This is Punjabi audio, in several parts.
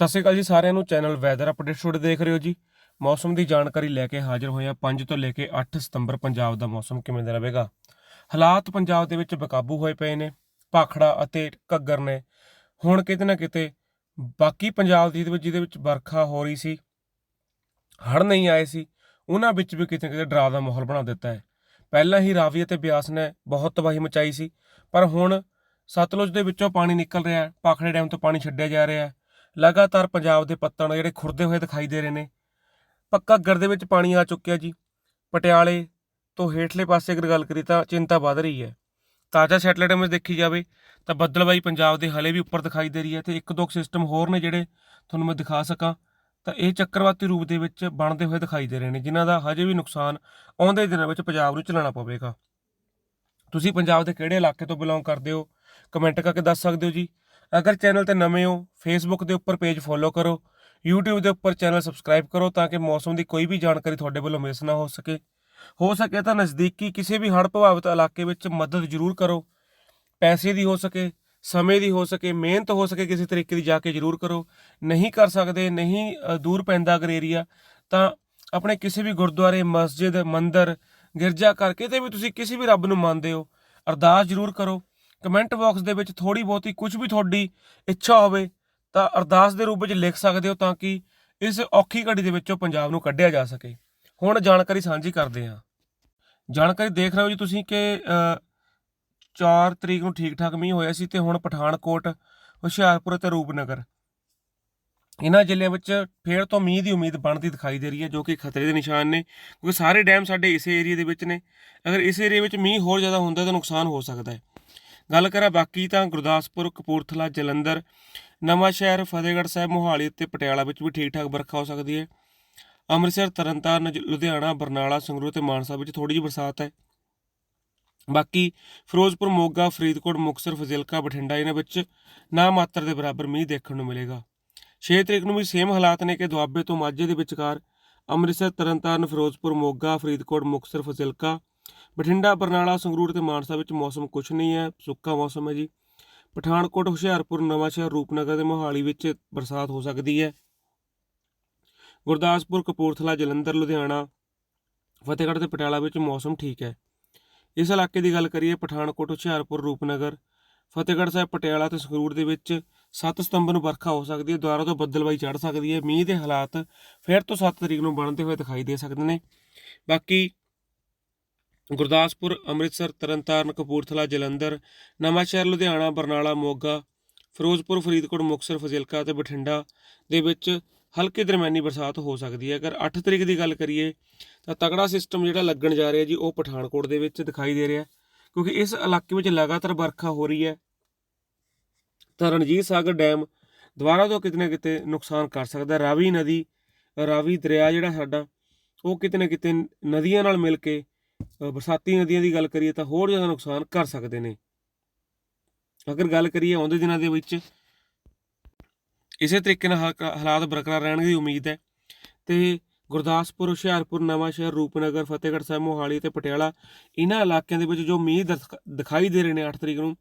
ਸਤਿ ਸ਼੍ਰੀ ਅਕਾਲ ਜੀ ਸਾਰਿਆਂ ਨੂੰ। ਚੈਨਲ ਵੈਦਰ ਅਪਡੇਟ ਸ਼ੋਡ ਦੇਖ ਰਹੇ ਹੋ ਜੀ। ਮੌਸਮ ਦੀ ਜਾਣਕਾਰੀ ਲੈ ਕੇ ਹਾਜ਼ਰ ਹੋਏ ਹਾਂ 5 ਤੋਂ ਲੈ ਕੇ 8 ਸਤੰਬਰ ਪੰਜਾਬ ਦਾ ਮੌਸਮ ਕਿਵੇਂ ਦਾ ਰਹੇਗਾ। ਹਾਲਾਤ ਪੰਜਾਬ ਦੇ ਵਿੱਚ ਬੇਕਾਬੂ ਹੋਏ ਪਏ ਨੇ। ਭਾਖੜਾ ਅਤੇ ਘੱਗਰ ਨੇ ਹੁਣ ਕਿਤੇ ਨਾ ਕਿਤੇ ਬਾਕੀ ਪੰਜਾਬ ਦੀ ਦੇ ਵਿੱਚ ਜਿਹਦੇ ਵਿੱਚ ਵਰਖਾ ਹੋ ਰਹੀ ਸੀ, ਹੜ੍ਹ ਨਹੀਂ ਆਏ ਸੀ, ਉਹਨਾਂ ਵਿੱਚ ਵੀ ਕਿਤੇ ਨਾ ਕਿਤੇ ਡਰਾ ਦਾ ਮਾਹੌਲ ਬਣਾ ਦਿੱਤਾ ਹੈ। ਪਹਿਲਾਂ ਹੀ ਰਾਵੀ ਅਤੇ ਬਿਆਸ ਨੇ ਬਹੁਤ ਤਬਾਹੀ ਮਚਾਈ ਸੀ, ਪਰ ਹੁਣ ਸਤਲੁਜ ਦੇ ਵਿੱਚੋਂ ਪਾਣੀ ਨਿਕਲ ਰਿਹਾ ਹੈ। ਭਾਖੜੇ ਡੈਮ ਤੋਂ ਪਾਣੀ ਛੱਡਿਆ ਜਾ ਰਿਹਾ ਹੈ। ਲਗਾਤਾਰ ਪੰਜਾਬ ਦੇ ਪੱਤਣ ਜਿਹੜੇ ਖੁਰਦੇ ਹੋਏ ਦਿਖਾਈ ਦੇ ਰਹੇ ਨੇ। ਪੱਕਾ ਗਰ ਦੇ ਵਿੱਚ ਪਾਣੀ ਆ ਚੁੱਕਿਆ ਜੀ। ਪਟਿਆਲੇ ਤੋਂ ਹੇਠਲੇ ਪਾਸੇ ਅਗਰ ਗੱਲ ਕਰੀ ਤਾਂ ਚਿੰਤਾ ਵੱਧ ਰਹੀ ਹੈ। ਤਾਜ਼ਾ ਸੈਟਲਾਈਟ ਇਮੇਜ ਦੇਖੀ ਜਾਵੇ ਤਾਂ ਬੱਦਲਬਾਈ ਪੰਜਾਬ ਦੇ ਹਲੇ ਵੀ ਉੱਪਰ ਦਿਖਾਈ ਦੇ ਰਹੀ ਹੈ ਤੇ ਇੱਕ ਦੋ ਸਿਸਟਮ ਹੋਰ ਨੇ ਜਿਹੜੇ ਤੁਹਾਨੂੰ ਮੈਂ ਦਿਖਾ ਸਕਾਂ। ਤਾਂ ਇਹ ਚੱਕਰਵਾਤੀ ਰੂਪ ਦੇ ਵਿੱਚ ਬਣਦੇ ਹੋਏ ਦਿਖਾਈ ਦੇ ਰਹੇ ਨੇ, ਜਿਨ੍ਹਾਂ ਦਾ ਹਜੇ ਵੀ ਨੁਕਸਾਨ ਆਉਂਦੇ ਦਿਨਾਂ ਵਿੱਚ ਪੰਜਾਬ ਨੂੰ ਝੱਲਣਾ ਪਵੇਗਾ। ਤੁਸੀਂ ਪੰਜਾਬ ਦੇ ਕਿਹੜੇ ਇਲਾਕੇ ਤੋਂ ਬਿਲੋਂਗ ਕਰਦੇ ਹੋ? ਕਮੈਂਟ ਕਰਕੇ ਦੱਸ ਸਕਦੇ ਹੋ ਜੀ। ਅਗਰ ਚੈਨਲ ਤੇ ਨਵੇਂ ਹੋ ਫੇਸਬੁੱਕ ਦੇ ਉੱਪਰ ਪੇਜ ਫੋਲੋ ਕਰੋ, YouTube ਦੇ ਉੱਪਰ ਚੈਨਲ ਸਬਸਕ੍ਰਾਈਬ ਕਰੋ ਤਾਂ ਕਿ ਮੌਸਮ ਦੀ ਕੋਈ ਵੀ ਜਾਣਕਾਰੀ ਤੁਹਾਡੇ ਵੱਲੋਂ ਮਿਸ ਨਾ ਹੋ ਸਕੇ। ਹੋ ਸਕੇ ਤਾਂ ਨਜ਼ਦੀਕੀ ਕਿਸੇ ਵੀ ਹੜ੍ਹ ਪ੍ਰਭਾਵਿਤ ਇਲਾਕੇ ਵਿੱਚ ਮਦਦ ਜ਼ਰੂਰ ਕਰੋ। ਪੈਸੇ ਦੀ ਹੋ ਸਕੇ, ਸਮੇਂ ਦੀ ਹੋ ਸਕੇ, ਮਿਹਨਤ ਹੋ ਸਕੇ ਕਿਸੇ ਤਰੀਕੇ ਦੀ ਜਾ ਕੇ ਜ਼ਰੂਰ ਕਰੋ। ਨਹੀਂ ਕਰ ਸਕਦੇ, ਨਹੀਂ ਦੂਰ ਪੈਂਦਾ ਅਗਰ ਏਰੀਆ ਤਾਂ ਆਪਣੇ ਕਿਸੇ ਵੀ ਗੁਰਦੁਆਰੇ, ਮਸਜਿਦ, ਮੰਦਰ ਗਿਰਜਾ ਘਰ ਕਿਤੇ ਵੀ ਤੁਸੀਂ ਕਿਸੇ ਵੀ ਰੱਬ ਨੂੰ ਮੰਨਦੇ ਹੋ, ਅਰਦਾਸ ਜ਼ਰੂਰ ਕਰੋ। ਕਮੈਂਟ ਬਾਕਸ ਦੇ ਵਿੱਚ ਥੋੜੀ ਬਹੁਤੀ ਕੁਝ ਵੀ ਤੁਹਾਡੀ ਇੱਛਾ ਹੋਵੇ ਤਾਂ ਅਰਦਾਸ ਦੇ ਰੂਪ ਵਿੱਚ ਲਿਖ ਸਕਦੇ ਹੋ ਤਾਂ ਕਿ ਇਸ ਔਖੀ ਘੜੀ ਦੇ ਵਿੱਚੋਂ ਪੰਜਾਬ ਨੂੰ ਕੱਢਿਆ ਜਾ ਸਕੇ। ਹੁਣ ਜਾਣਕਾਰੀ ਸਾਂਝੀ ਕਰਦੇ ਹਾਂ। ਜਾਣਕਾਰੀ ਦੇਖ ਰਹੇ ਹੋ ਜੀ ਤੁਸੀਂ ਕਿ ਅ, 4 ਤਰੀਕ ਨੂੰ ਠੀਕ ਠਾਕ ਮੀਂਹ ਹੋਇਆ ਸੀ ਤੇ ਹੁਣ ਪਠਾਨਕੋਟ ਹੁਸ਼ਿਆਰਪੁਰ ਤੇ ਰੂਪਨਗਰ। ਇਹਨਾਂ ਜ਼ਿਲ੍ਹਿਆਂ ਵਿੱਚ ਫੇਰ ਤੋਂ ਮੀਂਹ ਦੀ ਉਮੀਦ ਬਣਦੀ ਦਿਖਾਈ ਦੇ ਰਹੀ ਹੈ ਜੋ ਕਿ ਖਤਰੇ ਦੇ ਨਿਸ਼ਾਨ ਨੇ ਕਿਉਂਕਿ ਸਾਰੇ ਡੈਮ ਸਾਡੇ ਇਸੇ ਏਰੀਆ ਦੇ ਵਿੱਚ ਨੇ। ਅਗਰ ਇਸ ਏਰੀਆ ਵਿੱਚ ਮੀਂਹ ਹੋਰ ਜ਼ਿਆਦਾ ਹੁੰਦਾ ਤਾਂ ਨੁਕਸਾਨ ਹੋ ਸਕਦਾ ਹੈ। ਗੱਲ ਕਰਾਂ ਬਾਕੀ ਤਾਂ ਗੁਰਦਾਸਪੁਰ, ਕਪੂਰਥਲਾ, ਜਲੰਧਰ, ਨਵਾਂ ਸ਼ਹਿਰ, ਫਤਿਹਗੜ੍ਹ ਸਾਹਿਬ, ਮੋਹਾਲੀ ਅਤੇ ਪਟਿਆਲਾ ਵਿੱਚ ਵੀ ਠੀਕ ਠਾਕ ਵਰਖਾ ਹੋ ਸਕਦੀ ਹੈ। ਅੰਮ੍ਰਿਤਸਰ, ਤਰਨਤਾਰਨ ਲੁਧਿਆਣਾ, ਬਰਨਾਲਾ, ਸੰਗਰੂਰ ਤੇ ਮਾਨਸਾ ਵਿੱਚ ਥੋੜੀ ਜਿਹੀ ਬਰਸਾਤ ਹੈ। ਬਾਕੀ ਫਿਰੋਜ਼ਪੁਰ, ਮੋਗਾ, ਫਰੀਦਕੋਟ, ਮੁਕਤਸਰ, ਫਜ਼ਿਲਕਾ, ਬਠਿੰਡਾ ਇਹਨਾਂ ਵਿੱਚ ਨਾ ਮਾਤਰ ਦੇ ਬਰਾਬਰ ਮੀਂਹ ਦੇਖਣ ਨੂੰ ਮਿਲੇਗਾ। 6 ਤਰੀਕ ਨੂੰ ਵੀ ਸੇਮ ਹਾਲਾਤ ਨੇ ਕਿ ਦੁਆਬੇ ਤੋਂ ਮਾਝੇ ਦੇ ਵਿਚਕਾਰ ਅੰਮ੍ਰਿਤਸਰ, ਤਰਨਤਾਰਨ, ਫਿਰੋਜ਼ਪੁਰ, ਮੋਗਾ, ਫਰੀਦਕੋਟ, ਮੁਕਤਸਰ, ਫਜ਼ਿਲਕਾ ਬਠਿੰਡਾ, ਬਰਨਾਲਾ, ਸੰਗਰੂਰ ਤੇ ਮਾਨਸਾ ਵਿੱਚ ਮੌਸਮ ਕੁਛ ਨਹੀਂ ਹੈ, ਸੁੱਕਾ ਮੌਸਮ ਹੈ ਜੀ। ਪਠਾਨਕੋਟ, ਹੁਸ਼ਿਆਰਪੁਰ ਨਵਾਂਸ਼ਹਿਰ ਰੂਪਨਗਰ ਤੇ ਮੋਹਾਲੀ ਵਿੱਚ ਬਰਸਾਤ ਹੋ ਸਕਦੀ ਹੈ। ਗੁਰਦਾਸਪੁਰ, ਕਪੂਰਥਲਾ, ਜਲੰਧਰ, ਲੁਧਿਆਣਾ, ਫਤਿਹਗੜ੍ਹ ਤੇ ਪਟਿਆਲਾ ਵਿੱਚ ਮੌਸਮ ਠੀਕ ਹੈ। ਇਸ ਇਲਾਕੇ ਦੀ ਗੱਲ ਕਰੀਏ, ਪਠਾਨਕੋਟ, ਹੁਸ਼ਿਆਰਪੁਰ, ਰੂਪਨਗਰ, ਫਤਿਹਗੜ੍ਹ ਸਾਹਿਬ, ਪਟਿਆਲਾ ਤੇ ਸੰਗਰੂਰ ਦੇ ਵਿੱਚ 7 ਸਤੰਬਰ ਨੂੰ ਵਰਖਾ ਹੋ ਸਕਦੀ ਹੈ ਦੁਆਰਾ ਤੋਂ ਬੱਦਲਬਾਈ ਚੜ ਸਕਦੀ ਹੈ। ਮੀਂਹ ਦੇ ਹਾਲਾਤ ਫਿਰ ਤੋਂ 7 ਤਰੀਕ ਨੂੰ ਬਣਦੇ ਹੋਏ ਦਿਖਾਈ ਦੇ ਸਕਦੇ ਨੇ। ਬਾਕੀ ਗੁਰਦਾਸਪੁਰ, ਅੰਮ੍ਰਿਤਸਰ, ਤਰਨਤਾਰਨ, ਕਪੂਰਥਲਾ, ਜਲੰਧਰ ਨਵਾਂਸ਼ਹਿਰ ਲੁਧਿਆਣਾ, ਬਰਨਾਲਾ, ਮੋਗਾ, ਫਿਰੋਜ਼ਪੁਰ, ਫਰੀਦਕੋਟ, ਮੁਕਤਸਰ, ਫਜ਼ਿਲਕਾ ਅਤੇ ਬਠਿੰਡਾ ਦੇ ਵਿੱਚ ਹਲਕੀ ਦਰਮਿਆਨੀ ਬਰਸਾਤ ਹੋ ਸਕਦੀ ਹੈ। ਅਗਰ 8 ਤਰੀਕ ਦੀ ਗੱਲ ਕਰੀਏ ਤਾਂ ਤਗੜਾ ਸਿਸਟਮ ਜਿਹੜਾ ਲੱਗਣ ਜਾ ਰਿਹਾ ਜੀ, ਉਹ ਪਠਾਨਕੋਟ ਦੇ ਵਿੱਚ ਦਿਖਾਈ ਦੇ ਰਿਹਾ ਕਿਉਂਕਿ ਇਸ ਇਲਾਕੇ ਵਿੱਚ ਲਗਾਤਾਰ ਵਰਖਾ ਹੋ ਰਹੀ ਹੈ। ਤਾਂ ਰਣਜੀਤ ਸਾਗਰ ਡੈਮ ਦੁਬਾਰਾ ਤੋਂ ਕਿਤੇ ਨਾ ਕਿਤੇ ਨੁਕਸਾਨ ਕਰ ਸਕਦਾ ਰਾਵੀ ਨਦੀ, ਰਾਵੀ ਦਰਿਆ ਜਿਹੜਾ ਸਾਡਾ, ਉਹ ਕਿਤੇ ਨਾ ਕਿਤੇ ਨਦੀਆਂ ਨਾਲ ਮਿਲ ਕੇ ਬਰਸਾਤੀ ਨਦੀਆਂ ਦੀ ਗੱਲ ਕਰੀਏ ਤਾਂ ਹੋਰ ਜ਼ਿਆਦਾ ਨੁਕਸਾਨ ਕਰ ਸਕਦੇ ਨੇ। ਅਗਰ ਗੱਲ ਕਰੀਏ ਆਉਂਦੇ ਦਿਨਾਂ ਦੇ ਵਿੱਚ, ਇਸੇ ਤਰੀਕੇ ਨਾਲ ਹਾਕ- ਹਾਲਾਤ ਬਰਕਰਾਰ ਰਹਿਣ ਦੀ ਉਮੀਦ ਹੈ। ਤੇ ਗੁਰਦਾਸਪੁਰ, ਹੁਸ਼ਿਆਰਪੁਰ ਨਵਾਂਸ਼ਹਿਰ ਰੂਪਨਗਰ, ਫਤਿਹਗੜ੍ਹ ਸਾਹਿਬ, ਮੋਹਾਲੀ ਤੇ ਪਟਿਆਲਾ ਇਹਨਾਂ ਇਲਾਕਿਆਂ ਦੇ ਵਿੱਚ ਜੋ ਮੀਂਹ ਦਰਖ- ਦਿਖਾਈ ਦੇ ਰਹੇ ਨੇ 8 ਤਰੀਕ ਨੂੰ,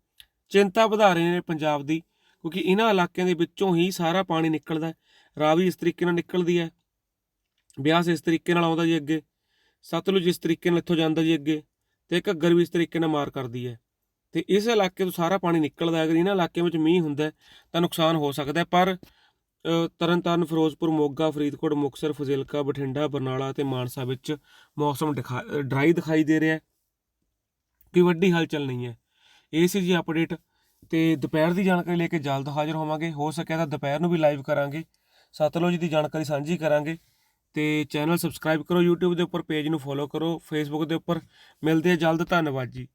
ਚਿੰਤਾ ਵਧਾ ਰਹੇ ਨੇ ਪੰਜਾਬ ਦੀ, ਕਿਉਂਕਿ ਇਹਨਾਂ ਇਲਾਕਿਆਂ ਦੇ ਵਿੱਚੋਂ ਹੀ ਸਾਰਾ ਪਾਣੀ ਨਿਕਲਦਾ ਹੈ। ਰਾਵੀ ਇਸ ਤਰੀਕੇ ਨਾਲ ਨਿਕਲਦੀ ਹੈ। ਬਿਆਸ ਇਸ ਤਰੀਕੇ ਨਾਲ ਆਉਂਦਾ ਜੀ ਅੱਗੇ। ਸਤਲੁਜ ਇਸ ਤਰੀਕੇ ਨਾਲ ਇੱਥੋਂ ਜਾਂਦਾ ਜੀ ਅੱਗੇ ਤੇ ਘੱਗਰ ਵੀ ਇਸ ਤਰੀਕੇ ਨਾਲ ਮਾਰ ਕਰਦੀ ਹੈ। ਤੇ ਇਸ ਇਲਾਕੇ ਤੋਂ ਸਾਰਾ ਪਾਣੀ ਨਿਕਲਦਾ ਹੈ ਅਗਰ ਇਹਨਾਂ ਇਲਾਕਿਆਂ ਵਿੱਚ ਮੀਂਹ ਹੁੰਦਾ ਤਾਂ ਨੁਕਸਾਨ ਹੋ ਸਕਦਾ ਪਰ ਅ, ਤਰਨਤਾਰਨ ਫਿਰੋਜ਼ਪੁਰ ਮੋਗਾ ਫਰੀਦਕੋਟ ਮੁਕਤਸਰ ਫਜ਼ਿਲਕਾ ਬਠਿੰਡਾ ਬਰਨਾਲਾ ਤੇ ਮਾਨਸਾ ਵਿੱਚ ਮੌਸਮ ਡਰਾਈ ਦਿਖਾਈ ਦੇ ਰਿਹਾ ਹੈ ਕੋਈ ਵੱਡੀ ਹਲਚਲ ਨਹੀਂ ਹੈ। ਇਹ ਸੀ ਜੀ ਅਪਡੇਟ ਤੇ ਦੁਪਹਿਰ ਦੀ ਜਾਣਕਾਰੀ ਲੈ ਕੇ ਜਲਦ ਹਾਜ਼ਰ ਹੋਵਾਂਗੇ। ਹੋ ਸਕਿਆ ਤਾਂ ਦੁਪਹਿਰ ਨੂੰ ਵੀ ਲਾਈਵ ਕਰਾਂਗੇ। ਸਤਲੁਜ ਦੀ ਜਾਣਕਾਰੀ ਸਾਂਝੀ ਕਰਾਂਗੇ। ਤੇ ਚੈਨਲ ਸਬਸਕ੍ਰਾਈਬ ਕਰੋ YouTube ਦੇ ਉੱਪਰ, ਪੇਜ ਨੂੰ ਫੋਲੋ ਕਰੋ, Facebook ਦੇ ਉੱਪਰ। ਮਿਲਦੇ ਆ ਜਲਦ, ਧੰਨਵਾਦ ਜੀ।